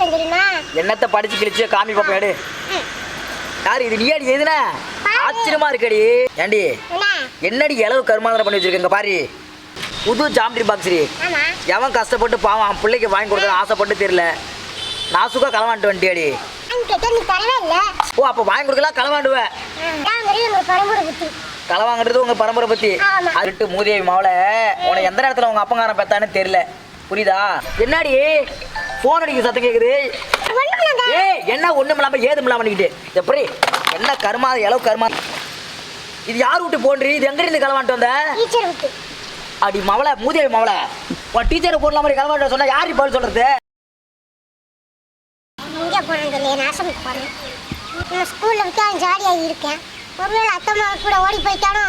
வச்சிருக்கேன் தெரியுமா? என்னத்த படிச்சு கிழிச்சு காமி பாப்பா எடு. யாரு இது? நீ அடி எதுனா ஆச்சரியமா இருக்கடி. ஏண்டி? என்ன? என்னடி இளவு கருமாந்திரம் பண்ணி வச்சிருக்கங்க பாரு. புது ஜாமெட்ரி பாக்ஸ் ஆமா. எவன் கஷ்டப்பட்டு பாவம் அவன் பிள்ளைக்கு வாங்கி கொடுத்தா ஆசைப்பட்டு தெரியல. களவாண்டு வந்துட்டியாடி. நான் நீ தரவே இல்ல ஓ அப்போ வாங்கி கொடுக்கலாம் களவாண்டுவேன் தெரியும் உங்க பரம்பரை புத்தி. அதுட்டு மூதேவி மாவுல. உனக்கு எந்த நேரத்துல உங்க அப்பங்காரன் பெத்தான்னு தெரியல. புரியுதா? என்னடி? போன் அடிக்க சத்தம் கேக்குது. ஏய் என்ன ஒண்ணும் இல்லாம ஏதும் இல்லாம பண்ணிக்கிட்டு எப்படி என்ன கருமா எளவு கருமா? இது யார் விட்டு போன்றி இது எங்க இருந்து களவாண்டு வந்த? அடி மவள மூதேவி மவள. உன் டீச்சரை போடலாம் மாதிரி களவாண்டு சொன்னா யார் பதில் சொல்றது? எங்க சொல்லி போனேன்? ஸ்கூல்ல விட்டு ஜாலியாக இருக்கேன். ஒருவேளை அத்தை மாமா கூட ஓடி போயிட்டானோ?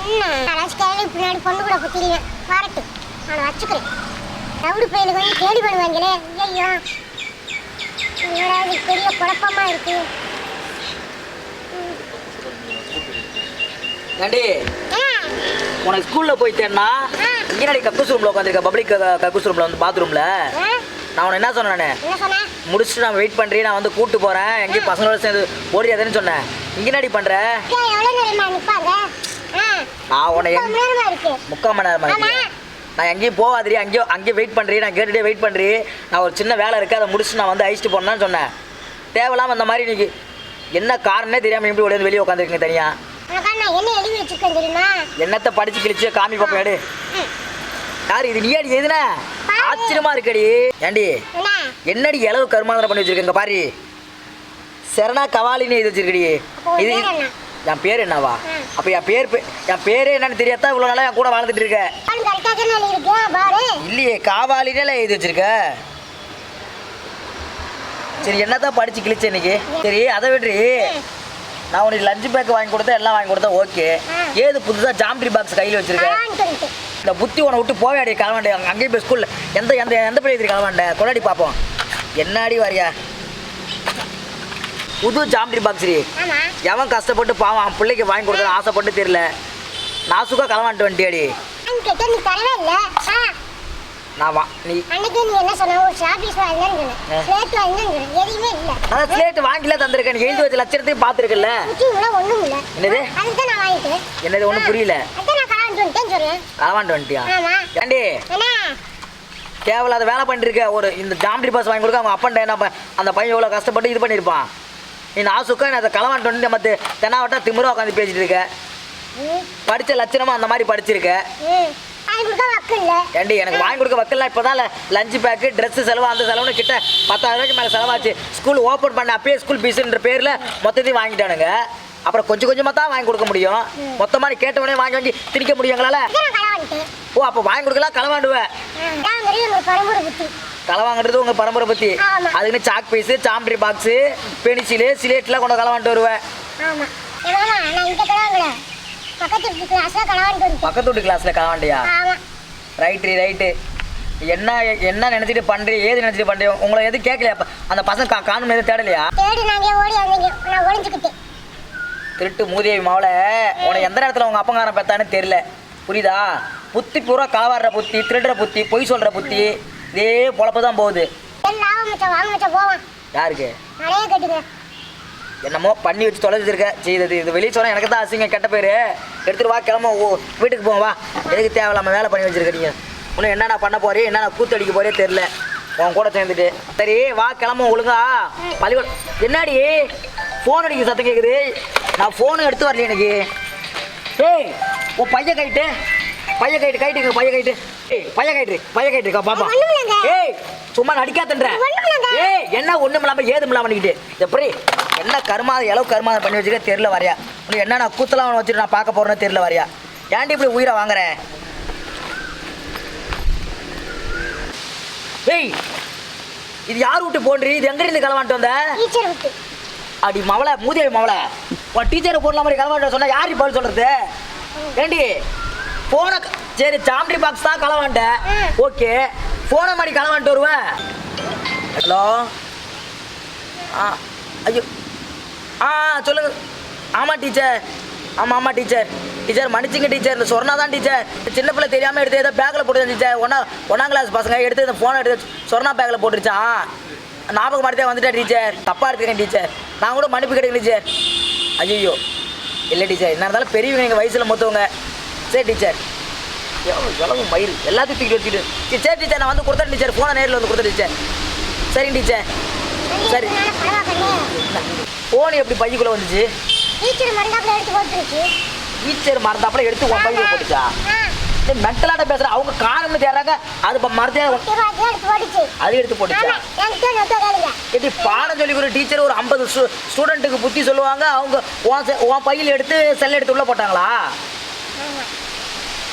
என்ன? யாராச்சும் கையில பின்னாடி பொண்ணு கூட பத்திரிவேன் வரட்டு நான் வச்சுக்கிறேன். ரவுடி பையனுக்கு வந்து கேள்வி பண்ணுவாங்களே? ஐயோ இது? பெரிய குழப்பமா இருக்கு. ஏண்டி ஆ, உனக்கு ஸ்கூல்ல போயிட்டேன்னா ஆ. இங்கனடி கக்கூஸ் ரூம்ல உட்காந்துருக்க பப்ளிக் கக்கூஸ் ரூம்ல வந்து பாத்ரூம்ல நான் உன என்ன சொன்னேன் முடிச்சுட்டு நான் வெயிட் பண்றேன் நான் வந்து கூட்டு போறேன். எங்கேயும் பசங்களோட சேர்ந்து ஓடியாதுன்னு சொன்னேன். இங்க என்னடி ஆ, நான் உன்னை முக்கால் மணி நேரமா இருக்கு. நான் எங்கேயும் போகாதிரி அங்கேயும் அங்கேயும் வெயிட் பண்ணுறேன் நான் கேட்டுட்டே வெயிட் பண்ணுறேன் நான் ஒரு சின்ன வேலை இருக்குது அதை முடிச்சுட்டு நான் வந்து அழிச்சிட்டு போனேன்னு சொன்னேன். தேவையில்லாம அந்த மாதிரி இன்னைக்கு என்ன காரணமே தெரியாமல் எப்படி உடனே வெளியே உட்காந்துருக்கீங்க தனியா? உனக்கா நான் என்ன எழுதி வச்சிருக்கேன் தெரியுமா? என்னத்தை படிச்சு கிழிச்சு காமி பாப்பா எடு. யார் இது நீ அடி எதுனா ஆச்சரியமா இருக்கடி. ஏண்டி என்ன? என்னடி இளவு கருமாந்திரம் பண்ணி வச்சிருக்கங்க பாரு. சரணா கவாலின்னு இது வச்சிருக்கடி. இது? என் பேர் என்னவா. அப்போ என் பேர் என் பேரே என்னன்னு தெரியாதா? இவ்வளோ நாளா என் கூட வாழ்ந்துட்டு இருக்க. இல்லையே காவாலினே எழுதி வச்சிருக்க. சரி என்னதான் படிச்சு கிழிச்ச இன்னைக்கு? சரி அதை விட்ரி நான் உனக்கு லஞ்ச் பேக் வாங்கி கொடுத்தேன் எல்லாம் வாங்கி கொடுத்தேன் ஓகே. ஏது புதுசா ஜாமெட்ரி பாக்ஸ் கையில் வச்சிருக்க? ஆன்னு சொல்லிட்டு இந்த புத்தி உன்னை விட்டு போவாடி கிளவாண்டே அங்கேயும் போய் ஸ்கூல்ல எந்த எந்த எந்த பிள்ளை கிளவாண்ட கொண்டாடி பார்ப்போம் என்னாடி வாரியா? புது ஜாமெட்ரி பாக்ஸ் ஆமா. எவன் கஷ்டப்பட்டு பாவம் அவன் பிள்ளைக்கு வாங்கி கொடுத்தா ஆசைப்பட்டு தெரியல. வந்துட்டியாடி நான் இல்ல? ஆ, நான் வா நீ. அன்னைக்கு நீ என்ன சொன்ன? ஒரு ஷாபீஸ் வாங்கினு ஆ. ஸ்லேட் வாங்கினு எதுவுமே இல்ல. அதான் ஸ்லேட் வாங்கில தந்திருக்கேன். நீ எழுதி வச்ச லட்சணத்தையும் பார்த்துருக்கல குச்சிங்களா ஒண்ணும் இல்ல. என்னது? அதுக்கு தான் நான் வாங்கிட்டேன். என்னது? ஒன்றும் புரியல. அதான் நான் கலாண்டு வந்துட்டேன்னு சொல்றேன். களவாண்டு வந்துட்டியா? ஆமா. ஏண்டி? என்ன? தேவையில்லாத வேலை பண்ணிருக்க ஒரு இந்த ஜாமெட்ரி பாஸ் வாங்கி கொடுக்க அவங்க அப்பன்ட்ட என்ன அந்த பையன் எவ்வளோ கஷ்டப்பட்டு இது பண்ணியிருப்பான் நீ நீ அதை களவாண்டு வந்து மற்ற தென்னாவட்டா திமிரா உட்காந்து பேசிட்டு இருக்க. படித்த லட்சணமா அந்த மாதிரி படிச்சிருக்க. ஏண்டி எனக்கு வாங்கி கொடுக்க வைக்கலாம் இப்போ தான் லஞ்ச் பேக்கு ட்ரெஸ் செலவு அந்த செலவுன்னு கிட்ட பத்தாயிரம் ரூபாய்க்கு மேலே செலவாச்சு. ஸ்கூல் ஓப்பன் பண்ண அப்பயே ஸ்கூல் ஃபீஸுன்ற பேரில் மொத்தத்தையும் வாங்கிட்டானுங்க. அப்புறம் கொஞ்சம் கொஞ்சமாக தான் வாங்கி கொடுக்க முடியும். மொத்தமாக கேட்டவனே வாங்கி வாங்கி திணிக்க முடியும் எங்களால் ஓ அப்போ வாங்கி கொடுக்கலாம் களவாண்டுவேன் தெரியும் உங்க பரம்பரை புத்தி. அதுக்குன்னு சாக் பீஸு சாம்பிரி பாக்ஸு பென்சிலு சிலேட்லாம் கொண்டு களவாண்டு வருவேன். பக்கத்து வீட்டு கிளாஸ்ல களவாண்டியா ரைட்டு ரைட்டு என்ன என்ன நினச்சிட்டு பண்ணுறீ ஏது நினச்சிட்டு பண்ணுறீ உங்களை எதுவும் கேட்கலையா? அந்த பசங்க காணும் எதுவும் தேடலையா? திருட்டு மூதேவி மாவுல உனக்கு எந்த நேரத்தில் உங்கள் அப்பங்காரன் பெத்தான்னு தெரியல. புரியுதா? புத்தி பூரா களவாடுற புத்தி திருடுற புத்தி பொய் சொல்கிற புத்தி இதே பொழப்பு தான் போகுது. யாருக்கு? என்னமோ பண்ணி வச்சு தொலைச்சிருக்க செய்தது இது வெளியே சொன்னால் எனக்கு தான் அசிங்க கெட்ட பேர். எடுத்துட்டு வா கிளம்ப ஓ வீட்டுக்கு போவோம் வா. எதுக்கு தேவையில்லாம வேலை பண்ணி வச்சிருக்கீங்க இன்னும் என்னென்ன பண்ண போறே? என்னென்ன கூத்தடிக்க போறே? தெரில உன் கூட சேர்ந்துட்டு. சரி வா கிளம்ப ஒழுங்கா. பள்ளிக்கூடம். என்னடி? ஃபோன் அடிக்க சத்தம் கேட்குது நான் ஃபோனும் எடுத்து வரல எனக்கு. ஏய் உன் பையன் கைட்டு பையன் கைட்டு கைட்டுங்க பையன் கைட்டு ஏய் பையன் கைட்டு பையன் கைட்டு பாப்பா. ஒண்ணுமில்லைங்க. ஏய் சும்மா நடிக்காதன்ற. ஏய் என்ன ஒண்ணும் இல்லாம ஏதும் இல்லாம பண்ணிக்கிட்டு எப்படி என்ன கருமாத எளவு கருமாதம் பண்ணி வச்சுக்க தெரியல வரையா? உனக்கு என்ன நான் கூத்தலாம் வச்சுட்டு நான் பார்க்க போறேன்னு தெரியல வரையா? ஏன்டி இப்படி உயிரை வாங்குற? ஏய் இது யார் விட்டு போன்றி? இது எங்க இருந்து களவான்ட்டு வந்த? அடி மவளை மூதேவி மவளை. உன் டீச்சரை போடலாம் மாதிரி களவாண்ட சொன்னா யார் பதில் சொல்றது? ஏண்டி போன சரி ஜாமெட்ரி பாக்ஸ் தான் களவாண்ட ம். ஓகே போன மாதிரி களவான்ட்டு வருவேன் ஹலோ? ஆ ஐயோ. ஆ சொல்லுங்க. ஆமாம் டீச்சர். ஆமாம் ஆமாம் டீச்சர். Teacher மன்னிச்சுங்க teacher. இந்த சொன்னா தான் டீச்சர் சின்ன பிள்ளை தெரியாமல் எடுத்து ஏதோ பேக்கில் போட்டு டீச்சர். ஒன்றா ஒன்றாம் கிளாஸ் பசங்க எடுத்து இந்த ஃபோனை எடுத்து சொன்னா பேக்கில் போட்டுருச்சான் ஞாபகம் மாதிரி தான் வந்துட்டேன் டீச்சர். தப்பாக எடுத்துக்கிறேன் டீச்சர். நான் கூட மன்னிப்பு கிடைக்கல டீச்சர். ஐயோ இல்லை டீச்சர் என்ன இருந்தாலும் பெரியவங்க எங்கள் வயசில் மூத்தவங்க. சரி டீச்சர். எவ்வளோ எவ்வளவு மயிர் எல்லாத்தையும் தூக்கி வச்சுட்டு சரி, சரி டீச்சர் நான் வந்து கொடுத்தேன் டீச்சர். ஃபோனை நேரில் வந்து கொடுத்தேன் டீச்சர். சரிங்க டீச்சர். சரி. ஃபோன் எப்படி பைக்குள்ளே வந்துச்சு? டீச்சர் மறந்தாப்புல எடுத்து போட்டுருச்சு. டீச்சர் மறந்தாப்புல எடுத்து உன் பையில போட்டுச்சா? மென்டலாட்ட பேசுற. அவங்க காரணம்னு தேடுறாங்க. அது இப்போ மறந்தே அது எடுத்து போட்டுச்சா? எப்படி பாடம் சொல்லி கொடுக்குற டீச்சர் ஒரு ஐம்பது ஸ்டூடெண்ட்டுக்கு புத்தி சொல்லுவாங்க. அவங்க உன் பையில எடுத்து செல் எடுத்து உள்ள போட்டாங்களா?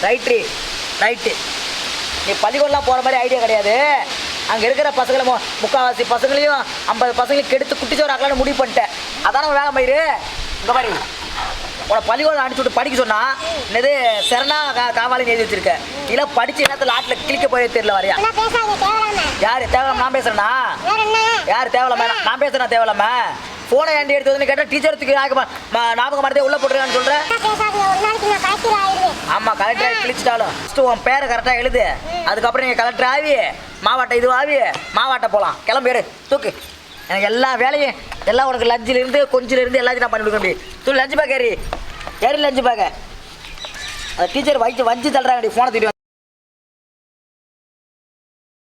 ரைட்ரி ரைட்டு நீ பள்ளிக்கூடலாம் போகிற மாதிரி ஐடியா கிடையாது. அங்கே இருக்கிற பசங்களை முக்கால்வாசி பசங்களையும் ஐம்பது பசங்களையும் கெடுத்து குட்டிச்சோறு ஆக்கலாம்னு முடிவு பண்ணிட்டேன். அதான வேலை மயிறு? இங்கே மாதிரி உன பள்ளிக்கூடம் அனுப்பிச்சு விட்டு படிக்க சொன்னா என்னது சரணா கா காவாலின்னு எழுதி வச்சிருக்க. இல்லை படிச்சு என்னத்தில் ஆட்டில் கிளிக்க போய் தெரியல வரையா? யார் தேவையில்லாம நான் பேசுறேனா? வேற என்ன? யார் தேவையில்லாம நான் பேசுறேன் தேவையில்லாம ஃபோனை ஏண்டி எடுத்து வந்து கேட்டால் டீச்சருக்கு ஞாபகம் மறந்தே உள்ள போட்டுருக்கான்னு சொல்கிறேன் நான் கலெக்டர் ஆயிடுவேன். ஆமாம் கலெக்டர் கிழிச்சிட்டாலும். ஃபஸ்ட்டு உன் பேரை கரெக்டாக எழுது. அதுக்கப்புறம் நீங்கள் கலெக்டர் ஆவி மாவட்டம் இது ஆவி மாவட்டம் போகலாம் கிளம்பேரு தூக்கு. எனக்கு எல்லா வேலையும் எல்லாம் உனக்கு லஞ்சிலேருந்து கொஞ்சிலேருந்து எல்லாத்தையும் நான் பண்ணி கொடுக்க முடியும் தூ லஞ்சு பேக் ஏறி. ஏறி லஞ்சு பேக்க அந்த டீச்சர் வைச்சு வஞ்சி தள்ளுறாங்க ஃபோனை தூக்கிட்டு